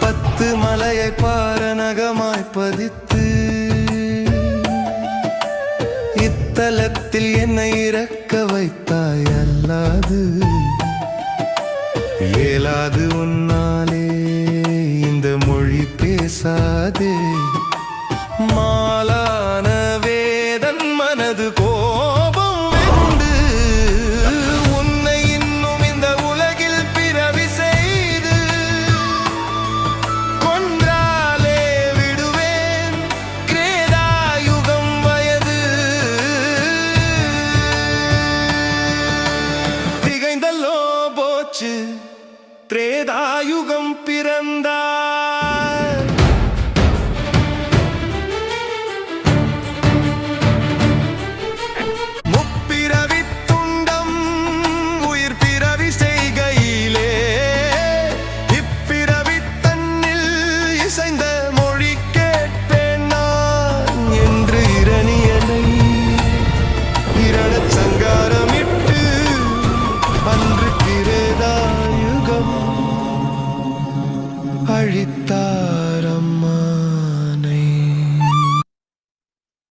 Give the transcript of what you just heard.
பத்து மலையை பாரநகமாய் பதித்து இத்தலத்தில் என்னை இறக்க வைத்தாய் அல்லாது. இயலாது உன்னாலே இந்த மொழி பேசாதே. மாலான வேதன் மனது கோ போச்சு திரேதாயுகம் பிறந்தார். அழித்தார்.